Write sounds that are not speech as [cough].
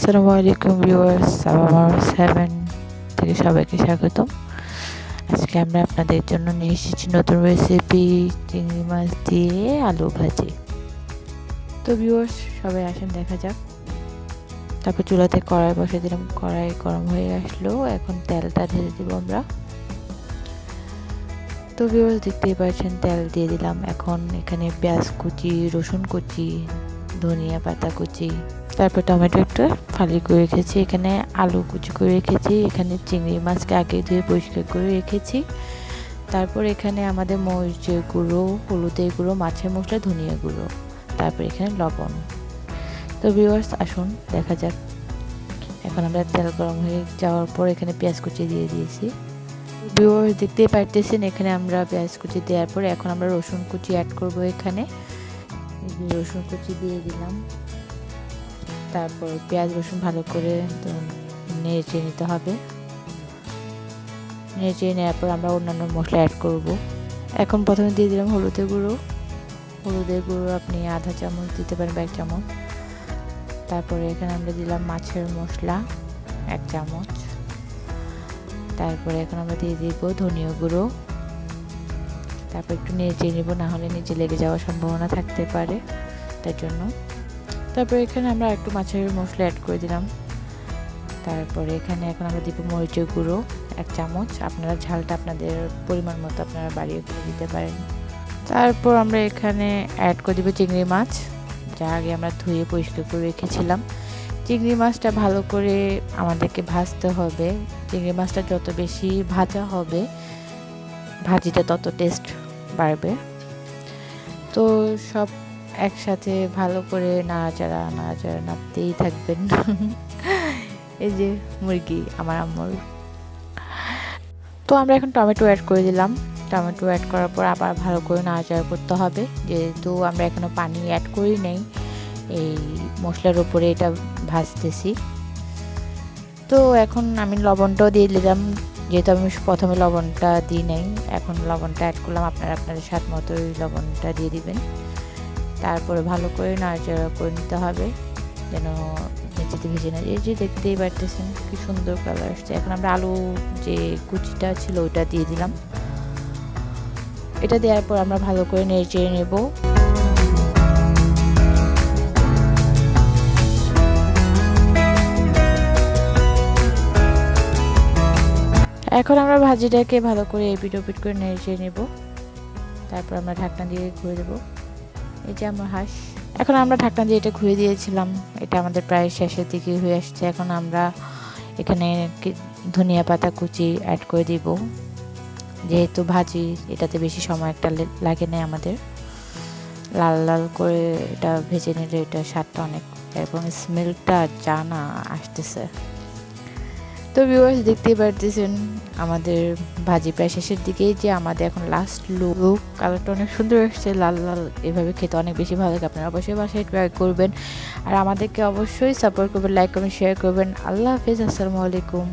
আসসালামু আলাইকুম ভিউয়ার্স আমার সেভেন থেকে সবাইকে স্বাগতম। আজকে আমরা আপনাদের জন্য নিয়ে এসেছি নতুন রেসিপি চিংড়ি মাছ দিয়ে আলু ভাজি। তো ভিউয়ার্স, সবাই আসেন, দেখা যাক। তারপর চুলাতে কড়াই বসে দিলাম, কড়াই গরম হয়ে আসলো, এখন তেলটা ঢেলে দিব আমরা। তো ভিউয়ার্স, দেখতেই পাচ্ছেন, তেল দিয়ে দিলাম। এখন এখানে পেঁয়াজ কুচি, রসুন কুচি ধনিয়া পাতা কুচি, তারপর টমেটো একটু ফালি করে রেখেছি, এখানে আলু কুচি করে রেখেছি, এখানে চিংড়ি মাছকে আগে ধুয়ে পরিষ্কার করে রেখেছি। তারপর এখানে আমাদের মরিচের গুঁড়ো, হলুদের গুঁড়ো, মাছের মশলা, ধনিয়া গুঁড়ো, তারপর এখানে লবণ। তো ভিউয়ার্স আসুন, দেখা যাক। এখন আমরা তেল গরম হয়ে যাওয়ার পর এখানে পেঁয়াজ কুচি দিয়ে দিয়েছি। ভিউয়ার্স দেখতেই পারতেছেন, এখানে আমরা পেঁয়াজ কুচি দেওয়ার পর এখন আমরা রসুন কুচি অ্যাড করব এখানে। রসুন কুচি দিয়ে দিলাম। তারপর পেঁয়াজ রসুন ভালো করে নেড়ে নিতে হবে। নেড়ে নেওয়ার পর আমরা অন্যান্য মশলা অ্যাড করব। এখন প্রথমে দিয়ে দিলাম হলুদের গুঁড়ো। হলুদের গুঁড়ো আপনি আধা চামচ দিতে পারেন এক চামচ। তারপরে এখানে আমরা দিলাম মাছের মশলা এক চামচ। তারপরে এখন আমরা দিয়ে দিব ধনিয়া গুঁড়ো। তারপর একটু নেড়ে নিব, না হলে নিচে লেগে যাওয়ার সম্ভাবনা থাকতে পারে, তার জন্য। তারপর এখানে আমরা একটু মাছের মশলা অ্যাড করে দিলাম। তারপরে এখানে এখন আমরা দিব মরিচের গুঁড়ো, এক চামচ। আপনারা ঝালটা আপনাদের পরিমাণ মতো আপনারা বাড়িয়ে করে দিতে পারেন। তারপর আমরা এখানে অ্যাড করে দিব চিংড়ি মাছ, যা আগে আমরা ধুয়ে পরিষ্কার করে রেখেছিলাম। চিংড়ি মাছটা ভালো করে আমাদেরকে ভাজতে হবে। চিংড়ি মাছটা যত বেশি ভাজা হবে ভাজিটা তত টেস্ট বাড়বে। তো সব একসাথে ভালো করে নাড়াচাড়া নাড়াচাড়া নাড়তেই থাকবেন। [laughs] এই যে মুরগি, আমার আম্মুর। তো আমরা এখন টমেটো অ্যাড করে দিলাম। টমেটো অ্যাড করার পর আবার ভালো করে নাড়াচাড়া করতে হবে। যেহেতু আমরা এখনও পানি অ্যাড করি নেই, এই মশলার উপরে এটা ভাজতেছি। তো এখন আমি লবণটাও দিয়ে দিলাম। যেহেতু আমি প্রথমে লবণটা দিই নাই, এখন লবণটা অ্যাড করলাম। আপনারা আপনাদের স্বাদ মতোই লবণটা দিয়ে দিবেন। তারপরে ভালো করে নাড়াচাড়া করে নিতে হবে, যেন নিচেতে ভেজে না এই যে দেখতেই পারতেছেন কি সুন্দর কালার আসছে। এখন আমরা আলু যে কুচিটা ছিল ওইটা দিয়ে দিলাম। এটা দেওয়ার পর আমরা ভালো করে নেড়ে চেড়ে নেব। এখন আমরা ভাজিটাকে ভালো করে এপিট ওপিট করে নেড়ে নেব। তারপর আমরা ঢাকনা দিয়ে ঘুরে দেবো। এই যে আমার হাঁস। এখন আমরা ঢাকনা দিয়ে এটা ঘুরে দিয়েছিলাম। এটা আমাদের প্রায় শেষের দিকে হয়ে আসছে। এখন আমরা এখানে ধনিয়া পাতা কুচি অ্যাড করে দিব। যেহেতু ভাজি, এটাতে বেশি সময় একটা লাগে না আমাদের। লাল লাল করে এটা ভেজে নিলে এটা স্বাদটা অনেক, এবং স্মেলটা জানা আসতেছে। তো ভিউয়ার্স দেখতেই পারতেছেন, আমাদের ভাজি প্রায় শেষের দিকে যে আমাদের এখন লাস্ট লুক কালারটা অনেক সুন্দর এসছে লাল লাল এভাবে খেতে অনেক বেশি ভালো লাগে। আপনারা অবশ্যই বাসায় ট্রাই করবেন। আর আমাদেরকে অবশ্যই সাপোর্ট করবেন লাইক করবেন শেয়ার করবেন। আল্লাহ হাফিজ, আসসালামু আলাইকুম।